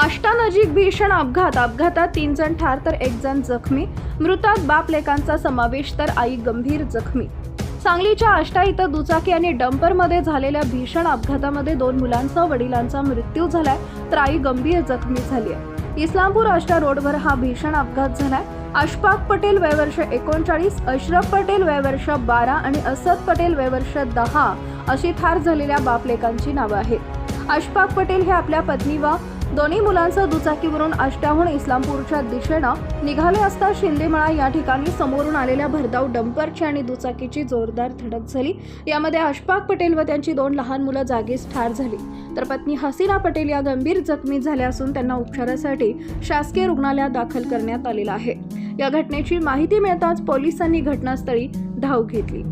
नजीक भीषण अपघात. अपघातात तीन जण ठार तर एक जण जखमी. मृतात बाप लेकांचा समावेश तर आई गंभीर जखमी. सांगलीच्या आष्टा इथं दुचाकी आणि डंपरमध्ये झालेल्या भीषण अपघातामध्ये दोन मुलांसह वडिलांचा मृत्यू झालाय तर आई गंभीर जखमी झाली आहे. इस्लामपूर आष्टा रोडवर हा भीषण अपघात झालाय. अशफाक पटेल वयवर्ष एकोणचाळीस अशरफ पटेल वयवर्ष बारा आणि असद पटेल वयवर्ष दहा अशी ठार झालेल्या बापलेकांची नावं आहेत. अशफाक पटेल हे आपल्या पत्नी व दोन्ही मुलांसह दुचाकीवरून आष्ट्याहून इस्लामपूरच्या दिशेनं निघाले असता शिंदेमळा या ठिकाणी समोरून आलेल्या भरधाव डंपरची आणि दुचाकीची जोरदार धडक झाली. यामध्ये अशफाक पटेल व त्यांची दोन लहान मुलं जागीच ठार झाली. तर पत्नी हसीना पटेल या गंभीर जखमी झाल्या असून त्यांना उपचारासाठी शासकीय रुग्णालयात दाखल करण्यात आलेलं आहे. या घटनेची माहिती मिळताच पोलिसांनी घटनास्थळी धाव घेतली.